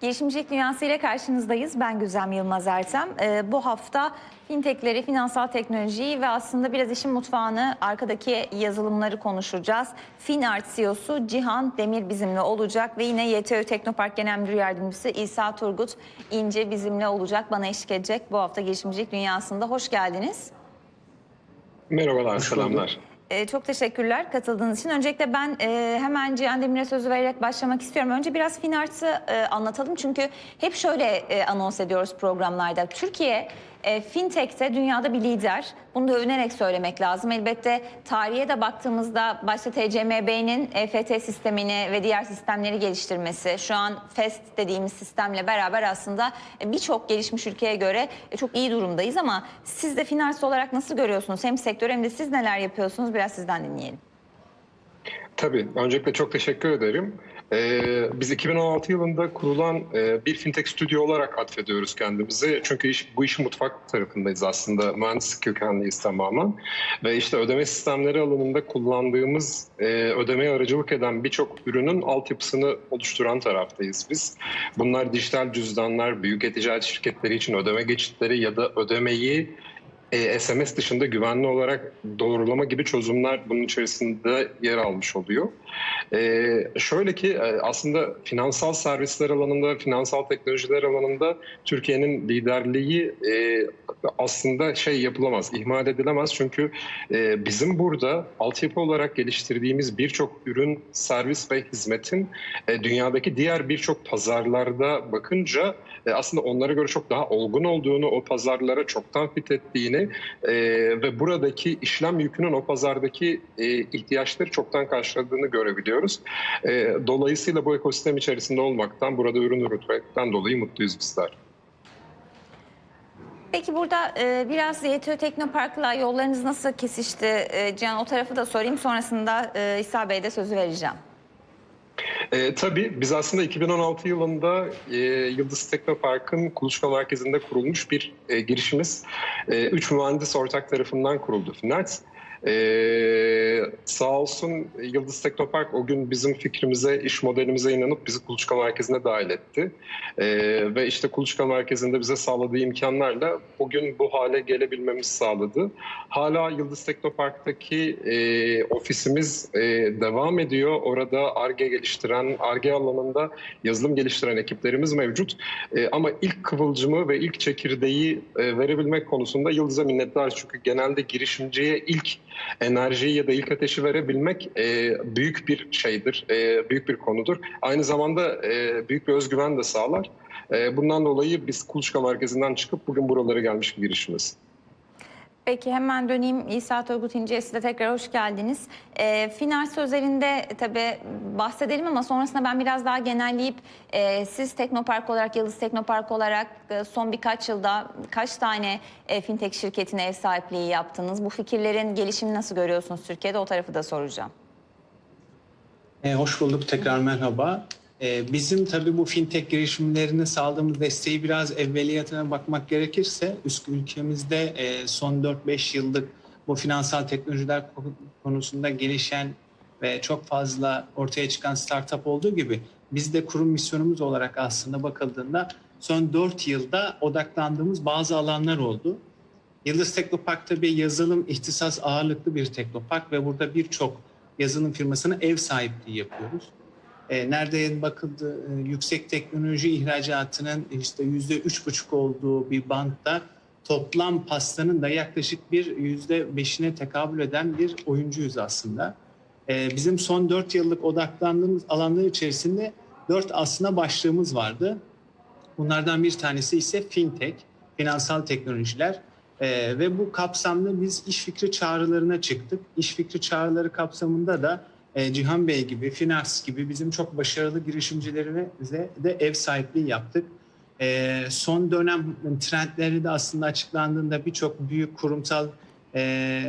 Girişimcilik Dünyası ile karşınızdayız. Ben Güzem Yılmaz Ertem. Ee, bu hafta fintechleri, finansal teknolojiyi ve aslında biraz işin mutfağını, arkadaki yazılımları konuşacağız. Finart CEO'su Cihan Demir bizimle olacak ve yine YTÖ Teknopark Genel Müdür Yardımcısı İsa Turgut İnce bizimle olacak, bana eşlik edecek bu hafta Girişimcilik Dünyası'nda. Hoş geldiniz. Merhabalar, selamlar. Ee, çok teşekkürler katıldığınız için. Öncelikle ben e, hemen Cihan Demir'e sözü vererek başlamak istiyorum. Önce biraz Finart'ı e, anlatalım. Çünkü hep şöyle e, anons ediyoruz programlarda. Türkiye e, fintech'te dünyada bir lider. Bunu da övünerek söylemek lazım. Elbette tarihe de baktığımızda başta TCMB'nin EFT sistemini ve diğer sistemleri geliştirmesi, şu an FEST dediğimiz sistemle beraber aslında e, birçok gelişmiş ülkeye göre e, çok iyi durumdayız ama siz de Finars olarak nasıl görüyorsunuz? Hem sektör hem de siz neler yapıyorsunuz? Biraz sizden dinleyelim. Tabii, öncelikle çok teşekkür ederim. Ee, biz 2016 yılında kurulan e, bir fintech stüdyo olarak atfediyoruz kendimizi. Çünkü iş, bu işin mutfak tarafındayız aslında. Mühendislik kökenliyiz tamamen. Ve işte ödeme sistemleri alanında kullandığımız, e, ödemeye aracılık eden birçok ürünün altyapısını oluşturan taraftayız biz. Bunlar dijital cüzdanlar, büyük e-ticaret şirketleri için ödeme geçitleri ya da ödemeyi e, SMS dışında güvenli olarak doğrulama gibi çözümler bunun içerisinde yer almış oluyor. E, şöyle ki e, aslında finansal servisler alanında, finansal teknolojiler alanında Türkiye'nin liderliği e, aslında şey yapılamaz, ihmal edilemez. Çünkü e, bizim burada altyapı olarak geliştirdiğimiz birçok ürün, servis ve hizmetin e, dünyadaki diğer birçok pazarlarda bakınca e, aslında onlara göre çok daha olgun olduğunu, o pazarlara çoktan fit ettiğini e, ve buradaki işlem yükünün o pazardaki e, ihtiyaçları çoktan karşıladığını görebiliyoruz. E, dolayısıyla bu ekosistem içerisinde olmaktan, burada ürün üretmekten dolayı mutluyuz bizler. Peki burada e, biraz YTÖ Teknopark'la yollarınız nasıl kesişti? E, Cihan o tarafı da sorayım. Sonrasında e, İsa Bey'e de sözü vereceğim. E, tabii biz aslında 2016 yılında e, Yıldız Teknopark'ın Kuluçka Merkezi'nde kurulmuş bir e, girişimiz. E, üç mühendis ortak tarafından kuruldu Finart. Ee, sağ olsun Yıldız Teknopark o gün bizim fikrimize, iş modelimize inanıp bizi Kuluçka Merkezi'ne dahil etti. Ee, ve işte Kuluçka Merkezi'nde bize sağladığı imkanlarla bugün bu hale gelebilmemizi sağladı. Hala Yıldız Teknopark'taki e, ofisimiz e, devam ediyor. Orada ARGE geliştiren, ARGE alanında yazılım geliştiren ekiplerimiz mevcut. E, ama ilk kıvılcımı ve ilk çekirdeği e, verebilmek konusunda Yıldız'a minnettar. Çünkü genelde girişimciye ilk enerjiyi ya da ilk ateşi verebilmek e, büyük bir şeydir, e, büyük bir konudur. Aynı zamanda e, büyük bir özgüven de sağlar. E, bundan dolayı biz Kuluçka Merkezi'nden çıkıp bugün buralara gelmiş bir girişimiz. Peki hemen döneyim İsa Turgut İnce'ye size tekrar hoş geldiniz. E, finans özelinde tabii bahsedelim ama sonrasında ben biraz daha genelleyip e, siz Teknopark olarak, Yıldız Teknopark olarak e, son birkaç yılda kaç tane e, fintech şirketine ev sahipliği yaptınız? Bu fikirlerin gelişimini nasıl görüyorsunuz Türkiye'de? O tarafı da soracağım. E, hoş bulduk tekrar merhaba. E, bizim tabii bu fintech girişimlerine sağladığımız desteği biraz evveliyatına bakmak gerekirse ülkemizde e, son 4-5 yıllık bu finansal teknolojiler konusunda gelişen ve çok fazla ortaya çıkan startup olduğu gibi biz de kurum misyonumuz olarak aslında bakıldığında son 4 yılda odaklandığımız bazı alanlar oldu. Yıldız Teknopark tabii yazılım ihtisas ağırlıklı bir teknopark ve burada birçok yazılım firmasına ev sahipliği yapıyoruz. E, nerede bakıldı e, yüksek teknoloji ihracatının işte yüzde üç buçuk olduğu bir bantta toplam pastanın da yaklaşık bir yüzde beşine tekabül eden bir oyuncuyuz aslında. E, bizim son dört yıllık odaklandığımız alanlar içerisinde dört aslında başlığımız vardı. Bunlardan bir tanesi ise fintech, finansal teknolojiler. Ee, ve bu kapsamda biz iş fikri çağrılarına çıktık. İş fikri çağrıları kapsamında da e, Cihan Bey gibi, Finars gibi bizim çok başarılı girişimcilerimize de ev sahipliği yaptık. E, son dönem trendleri de aslında açıklandığında birçok büyük kurumsal e,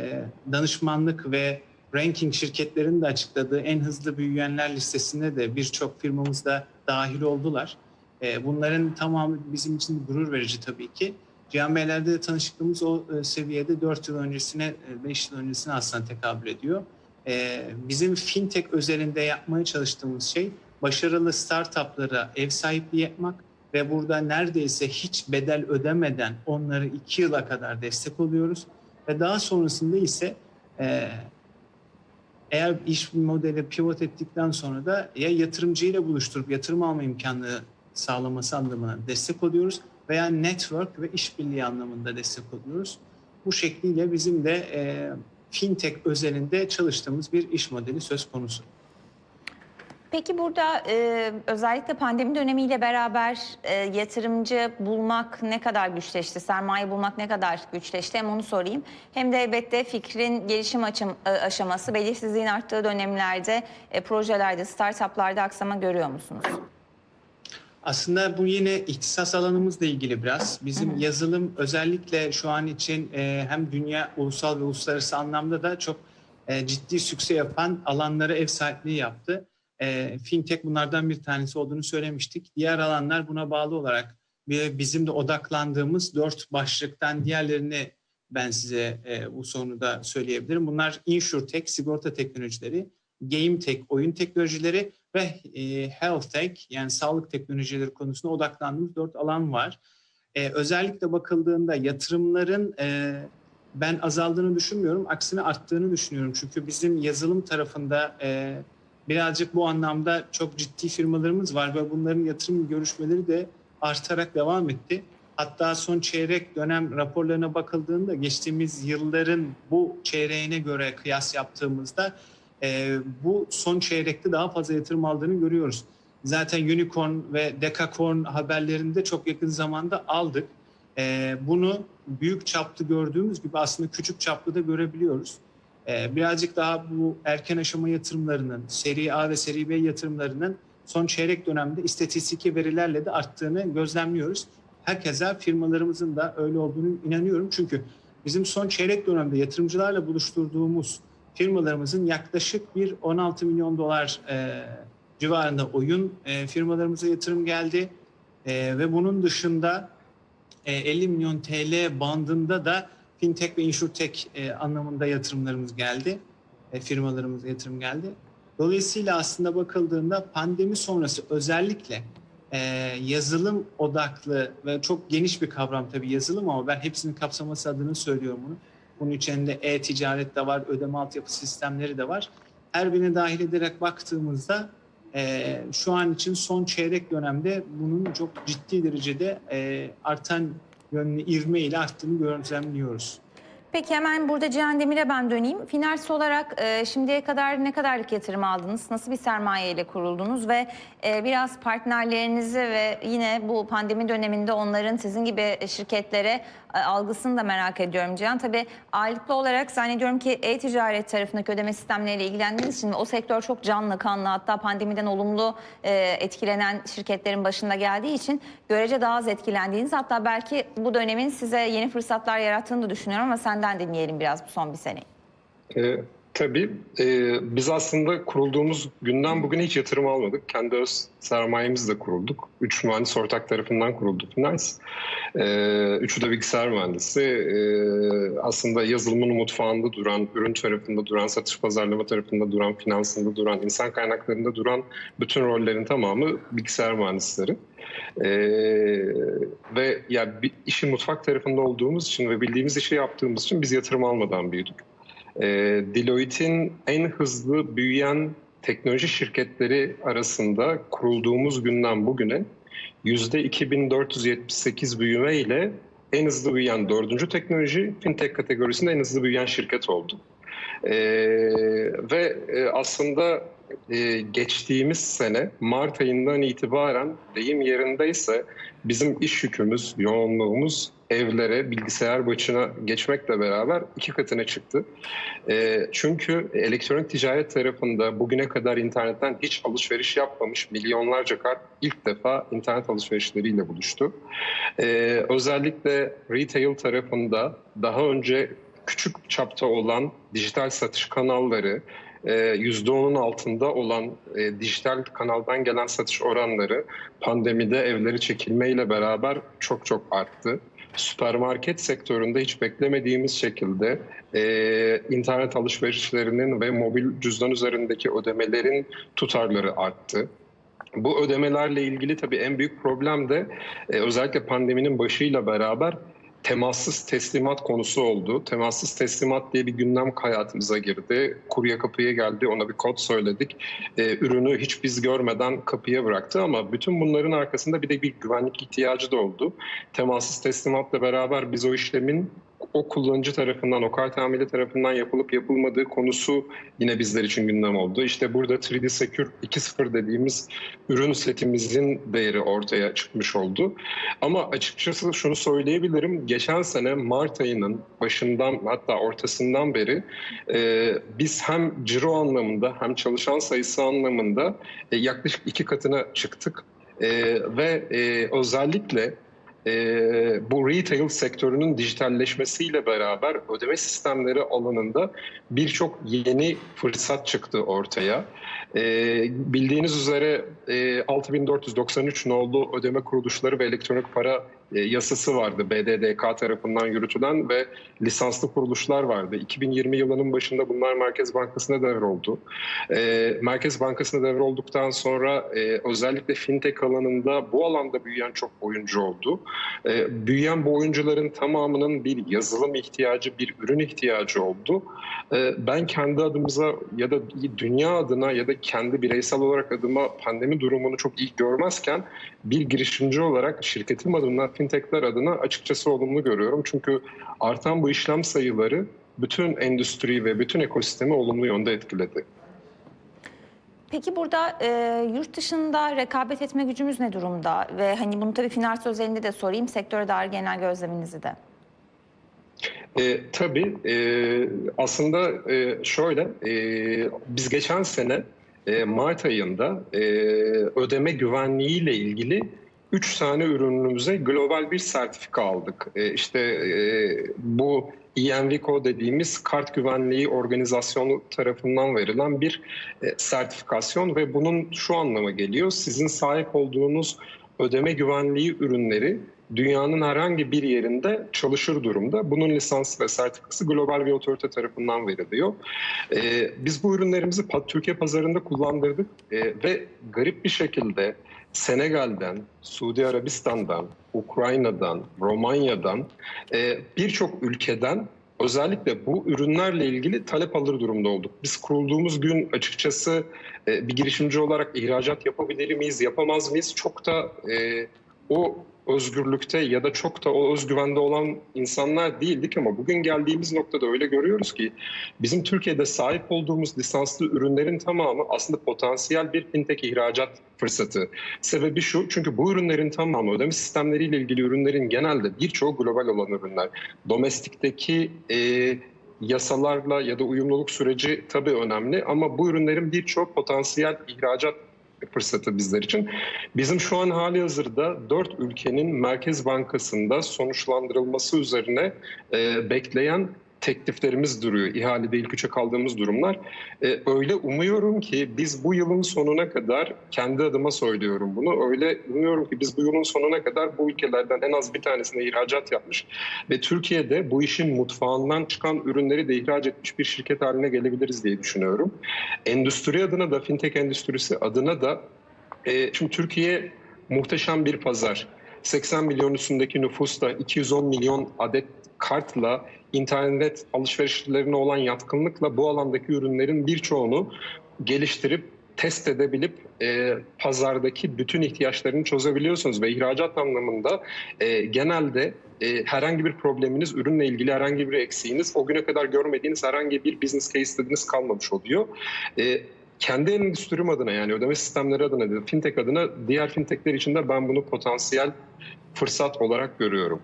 danışmanlık ve ranking şirketlerinin de açıkladığı en hızlı büyüyenler listesinde de birçok firmamız da dahil oldular. E, bunların tamamı bizim için gurur verici tabii ki. Cihan Beyler'de de tanışıklığımız o e, seviyede 4 yıl öncesine, 5 yıl öncesine aslında tekabül ediyor. E, bizim fintech özelinde yapmaya çalıştığımız şey başarılı startuplara ev sahipliği yapmak ve burada neredeyse hiç bedel ödemeden onları iki yıla kadar destek oluyoruz. Ve daha sonrasında ise e, eğer iş modeli pivot ettikten sonra da ya yatırımcıyla buluşturup yatırım alma imkanı sağlaması anlamına destek oluyoruz veya network ve işbirliği anlamında destek oluyoruz. Bu şekliyle bizim de e, fintech özelinde çalıştığımız bir iş modeli söz konusu. Peki burada e, özellikle pandemi dönemiyle beraber e, yatırımcı bulmak ne kadar güçleşti, sermaye bulmak ne kadar güçleşti hem onu sorayım. Hem de elbette fikrin gelişim açım, e, aşaması, belirsizliğin arttığı dönemlerde, e, projelerde, startuplarda aksama görüyor musunuz? Aslında bu yine ihtisas alanımızla ilgili biraz. Bizim yazılım özellikle şu an için e, hem dünya ulusal ve uluslararası anlamda da çok e, ciddi sükse yapan alanlara ev sahipliği yaptı. E, fintech bunlardan bir tanesi olduğunu söylemiştik. Diğer alanlar buna bağlı olarak bizim de odaklandığımız dört başlıktan diğerlerini ben size e, bu soruda söyleyebilirim. Bunlar insurtech, sigorta teknolojileri, game tech, oyun teknolojileri ve e, health tech yani sağlık teknolojileri konusunda odaklandığımız dört alan var. E, özellikle bakıldığında yatırımların e, ben azaldığını düşünmüyorum, aksine arttığını düşünüyorum. Çünkü bizim yazılım tarafında e, birazcık bu anlamda çok ciddi firmalarımız var ve bunların yatırım görüşmeleri de artarak devam etti. Hatta son çeyrek dönem raporlarına bakıldığında geçtiğimiz yılların bu çeyreğine göre kıyas yaptığımızda e, bu son çeyrekte daha fazla yatırım aldığını görüyoruz. Zaten Unicorn ve Decacorn haberlerinde çok yakın zamanda aldık. E, bunu büyük çaplı gördüğümüz gibi aslında küçük çaplı da görebiliyoruz. E, birazcık daha bu erken aşama yatırımlarının, seri A ve seri B yatırımlarının son çeyrek dönemde istatistiki verilerle de arttığını gözlemliyoruz. Herkese firmalarımızın da öyle olduğunu inanıyorum. Çünkü bizim son çeyrek dönemde yatırımcılarla buluşturduğumuz firmalarımızın yaklaşık bir 16 milyon dolar e, civarında oyun e, firmalarımıza yatırım geldi. E, ve bunun dışında e, 50 milyon TL bandında da fintech ve insurtech e, anlamında yatırımlarımız geldi. E, firmalarımıza yatırım geldi. Dolayısıyla aslında bakıldığında pandemi sonrası özellikle e, yazılım odaklı ve çok geniş bir kavram tabii yazılım ama ben hepsinin kapsaması adına söylüyorum bunu. Bunun içinde e-ticaret de var, ödeme altyapı sistemleri de var. Her birini dahil ederek baktığımızda e, şu an için son çeyrek dönemde bunun çok ciddi derecede e, artan yönlü ivme ile arttığını gözlemliyoruz. Peki hemen burada Cihan Demir'e ben döneyim. Finans olarak e, şimdiye kadar ne kadarlık yatırım aldınız? Nasıl bir sermaye ile kuruldunuz? Ve e, biraz partnerlerinizi ve yine bu pandemi döneminde onların sizin gibi şirketlere algısını da merak ediyorum Cihan. Tabii ağırlıklı olarak zannediyorum ki e-ticaret tarafındaki ödeme sistemleriyle ilgilendiğiniz için o sektör çok canlı kanlı hatta pandemiden olumlu e, etkilenen şirketlerin başında geldiği için görece daha az etkilendiğiniz hatta belki bu dönemin size yeni fırsatlar yarattığını da düşünüyorum ama senden dinleyelim biraz bu son bir seneyi. E, tabii e, biz aslında kurulduğumuz günden bugüne hiç yatırım almadık. Kendi öz sermayemizle kurulduk. Üç mühendis ortak tarafından kuruldu Finans. E, üçü de bilgisayar mühendisi. E, aslında yazılımın mutfağında duran, ürün tarafında duran, satış pazarlama tarafında duran, finansında duran, insan kaynaklarında duran bütün rollerin tamamı bilgisayar mühendisleri. Ee, ve ya bir işin mutfak tarafında olduğumuz için ve bildiğimiz işi yaptığımız için biz yatırım almadan büyüdük. Ee, Deloitte'in en hızlı büyüyen teknoloji şirketleri arasında kurulduğumuz günden bugüne yüzde 2478 büyüme ile en hızlı büyüyen dördüncü teknoloji fintech kategorisinde en hızlı büyüyen şirket oldu. Ee, ve e, aslında e, geçtiğimiz sene Mart ayından itibaren deyim yerindeyse bizim iş yükümüz, yoğunluğumuz evlere, bilgisayar başına geçmekle beraber iki katına çıktı. E, çünkü elektronik ticaret tarafında bugüne kadar internetten hiç alışveriş yapmamış milyonlarca kart ilk defa internet alışverişleriyle buluştu. E, özellikle retail tarafında daha önce küçük çapta olan dijital satış kanalları, %10'un altında olan e, dijital kanaldan gelen satış oranları pandemide evleri çekilmeyle beraber çok çok arttı. Süpermarket sektöründe hiç beklemediğimiz şekilde e, internet alışverişlerinin ve mobil cüzdan üzerindeki ödemelerin tutarları arttı. Bu ödemelerle ilgili tabii en büyük problem de e, özellikle pandeminin başıyla beraber temassız teslimat konusu oldu. Temassız teslimat diye bir gündem hayatımıza girdi. Kurye kapıya geldi, ona bir kod söyledik. E, ürünü hiç biz görmeden kapıya bıraktı ama bütün bunların arkasında bir de bir güvenlik ihtiyacı da oldu. Temassız teslimatla beraber biz o işlemin o kullanıcı tarafından, o kart hamile tarafından yapılıp yapılmadığı konusu yine bizler için gündem oldu. İşte burada 3D Secure 2.0 dediğimiz ürün setimizin değeri ortaya çıkmış oldu. Ama açıkçası şunu söyleyebilirim. Geçen sene Mart ayının başından hatta ortasından beri e, biz hem ciro anlamında hem çalışan sayısı anlamında e, yaklaşık iki katına çıktık. E, ve e, özellikle e, bu retail sektörünün dijitalleşmesiyle beraber ödeme sistemleri alanında birçok yeni fırsat çıktı ortaya. E, bildiğiniz üzere e, 6493 nolu ödeme kuruluşları ve elektronik para yasası vardı BDDK tarafından yürütülen ve lisanslı kuruluşlar vardı. 2020 yılının başında bunlar Merkez Bankası'na devroldu. E, Merkez Bankası'na devrolduktan sonra e, özellikle fintech alanında bu alanda büyüyen çok oyuncu oldu. E, büyüyen bu oyuncuların tamamının bir yazılım ihtiyacı, bir ürün ihtiyacı oldu. E, ben kendi adımıza ya da dünya adına ya da kendi bireysel olarak adıma pandemi durumunu çok iyi görmezken bir girişimci olarak şirketim adına, fintechler adına açıkçası olumlu görüyorum. Çünkü artan bu işlem sayıları bütün endüstriyi ve bütün ekosistemi olumlu yönde etkiledi. Peki burada e, yurt dışında rekabet etme gücümüz ne durumda? Ve hani bunu tabii finans özelinde de sorayım, sektöre dair genel gözleminizi de. E, tabii e, aslında e, şöyle e, biz geçen sene e, Mart ayında e, ödeme güvenliği ile ilgili 3 tane ürünümüze global bir sertifika aldık. E, işte e, bu ENVICO dediğimiz kart güvenliği organizasyonu tarafından verilen bir e, sertifikasyon ve bunun şu anlama geliyor. Sizin sahip olduğunuz ödeme güvenliği ürünleri dünyanın herhangi bir yerinde çalışır durumda. Bunun lisansı ve sertifikası global bir otorite tarafından veriliyor. Ee, biz bu ürünlerimizi Türkiye pazarında kullandırdık ee, ve garip bir şekilde Senegal'den, Suudi Arabistan'dan, Ukrayna'dan, Romanya'dan e, birçok ülkeden özellikle bu ürünlerle ilgili talep alır durumda olduk. Biz kurulduğumuz gün açıkçası e, bir girişimci olarak ihracat yapabilir miyiz, yapamaz mıyız? Çok da e, o özgürlükte ya da çok da o özgüvende olan insanlar değildik ama bugün geldiğimiz noktada öyle görüyoruz ki bizim Türkiye'de sahip olduğumuz lisanslı ürünlerin tamamı aslında potansiyel bir fintech ihracat fırsatı. Sebebi şu çünkü bu ürünlerin tamamı ödeme sistemleriyle ilgili ürünlerin genelde birçoğu global olan ürünler. Domestikteki e, yasalarla ya da uyumluluk süreci tabii önemli ama bu ürünlerin birçok potansiyel ihracat fırsatı bizler için. Bizim şu an hali hazırda dört ülkenin Merkez Bankası'nda sonuçlandırılması üzerine e, bekleyen tekliflerimiz duruyor. İhalede ilk üçe kaldığımız durumlar. Ee, öyle umuyorum ki biz bu yılın sonuna kadar, kendi adıma söylüyorum bunu, öyle umuyorum ki biz bu yılın sonuna kadar bu ülkelerden en az bir tanesine ihracat yapmış ve Türkiye'de bu işin mutfağından çıkan ürünleri de ihraç etmiş bir şirket haline gelebiliriz diye düşünüyorum. Endüstri adına da, fintech endüstrisi adına da, e, şimdi Türkiye muhteşem bir pazar. 80 milyon üstündeki nüfusla 210 milyon adet kartla internet alışverişlerine olan yatkınlıkla bu alandaki ürünlerin birçoğunu geliştirip test edebilip e, pazardaki bütün ihtiyaçlarını çözebiliyorsunuz ve ihracat anlamında e, genelde e, herhangi bir probleminiz, ürünle ilgili herhangi bir eksiğiniz, o güne kadar görmediğiniz herhangi bir business case istediğiniz kalmamış oluyor. E, kendi endüstrim adına yani ödeme sistemleri adına, fintech adına diğer fintechler için de ben bunu potansiyel fırsat olarak görüyorum.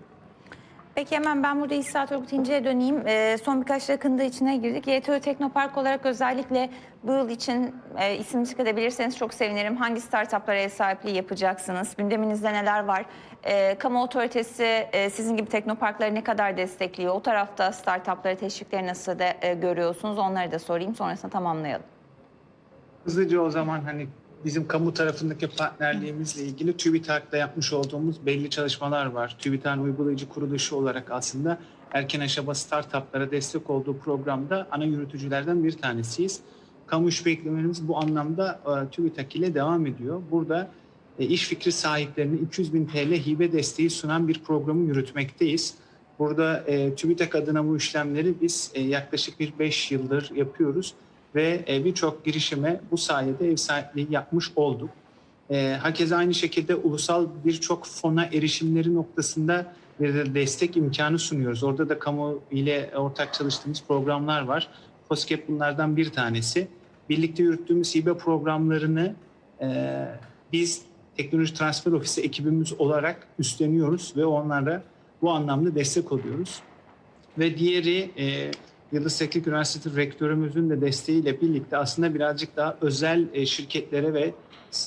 Peki hemen ben burada İsa Turgut İnce'ye döneyim. E, son birkaç dakikada içine girdik. YTÖ Teknopark olarak özellikle bu yıl için e, isim çıkarabilirseniz çok sevinirim. Hangi startuplara ev sahipliği yapacaksınız? Gündeminizde neler var? E, kamu otoritesi e, sizin gibi teknoparkları ne kadar destekliyor? O tarafta startupları teşvikleri nasıl de, e, görüyorsunuz? Onları da sorayım. Sonrasında tamamlayalım. Hızlıca o zaman hani bizim kamu tarafındaki partnerliğimizle ilgili TÜBİTAK'la yapmış olduğumuz belli çalışmalar var. TÜBİTAK'ın uygulayıcı kuruluşu olarak aslında erken aşama startuplara destek olduğu programda ana yürütücülerden bir tanesiyiz. kamu işbirliklerimiz bu anlamda e, TÜBİTAK ile devam ediyor. Burada e, iş fikri sahiplerine 200 bin TL hibe desteği sunan bir programı yürütmekteyiz. Burada e, TÜBİTAK adına bu işlemleri biz yaklaşık bir 5 yıldır yapıyoruz ve e, birçok girişime bu sayede ev sahipliği yapmış olduk. E, hakeza aynı şekilde ulusal birçok fona erişimleri noktasında bir de destek imkanı sunuyoruz. Orada da kamu ile ortak çalıştığımız programlar var. COSGAP bunlardan bir tanesi. Birlikte yürüttüğümüz hibe programlarını e, biz Teknoloji Transfer Ofisi ekibimiz olarak üstleniyoruz ve onlara bu anlamda destek oluyoruz. Ve diğeri e, Yıldız Teknik Üniversitesi Rektörümüzün de desteğiyle birlikte aslında birazcık daha özel e, şirketlere ve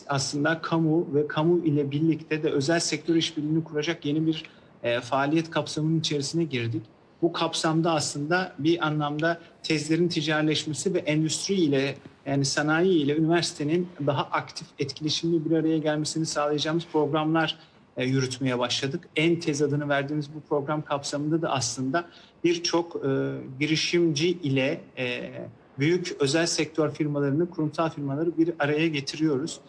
aslında kamu ve kamu ile birlikte de özel sektör işbirliğini kuracak yeni bir e, faaliyet kapsamının içerisine girdik. Bu kapsamda aslında bir anlamda tezlerin ticaretleşmesi ve endüstri ile yani sanayi ile üniversitenin daha aktif etkileşimli bir araya gelmesini sağlayacağımız programlar e, yürütmeye başladık. En tez adını verdiğimiz bu program kapsamında da aslında birçok e, girişimci ile e, büyük özel sektör firmalarını, kurumsal firmaları bir araya getiriyoruz.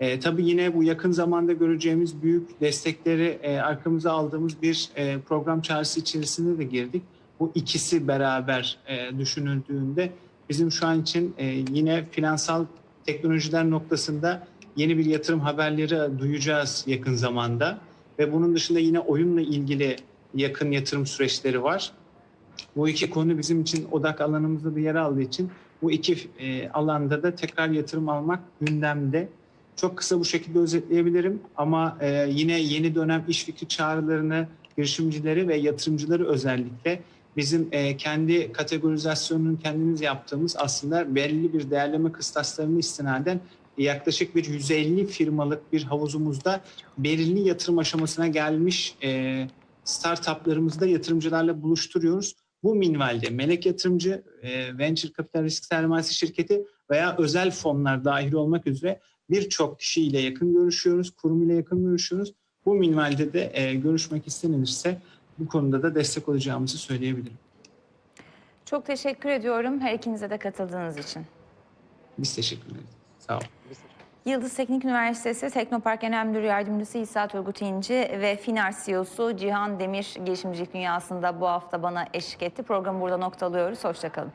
E, tabii yine bu yakın zamanda göreceğimiz büyük destekleri e, arkamıza aldığımız bir e, program çağrısı içerisinde de girdik. Bu ikisi beraber e, düşünüldüğünde bizim şu an için e, yine finansal teknolojiler noktasında yeni bir yatırım haberleri duyacağız yakın zamanda. Ve bunun dışında yine oyunla ilgili yakın yatırım süreçleri var. Bu iki konu bizim için odak alanımızda da yer aldığı için bu iki e, alanda da tekrar yatırım almak gündemde. Çok kısa bu şekilde özetleyebilirim ama e, yine yeni dönem iş fikri çağrılarını girişimcileri ve yatırımcıları özellikle bizim e, kendi kategorizasyonunu kendimiz yaptığımız aslında belli bir değerleme kıstaslarını istinaden yaklaşık bir 150 firmalık bir havuzumuzda belirli yatırım aşamasına gelmiş e, startuplarımızda yatırımcılarla buluşturuyoruz. Bu minvalde melek yatırımcı, e, venture capital risk sermayesi şirketi veya özel fonlar dahil olmak üzere birçok kişiyle yakın görüşüyoruz, kurum ile yakın görüşüyoruz. Bu minvalde de e, görüşmek istenilirse bu konuda da destek olacağımızı söyleyebilirim. Çok teşekkür ediyorum her ikinize de katıldığınız için. Biz teşekkür ederiz. Sağ olun. Yıldız Teknik Üniversitesi Teknopark Genel Müdür Yardımcısı İsa Turgut İnci ve Finar CEO'su Cihan Demir girişimcilik dünyasında bu hafta bana eşlik etti. Programı burada noktalıyoruz. Hoşçakalın.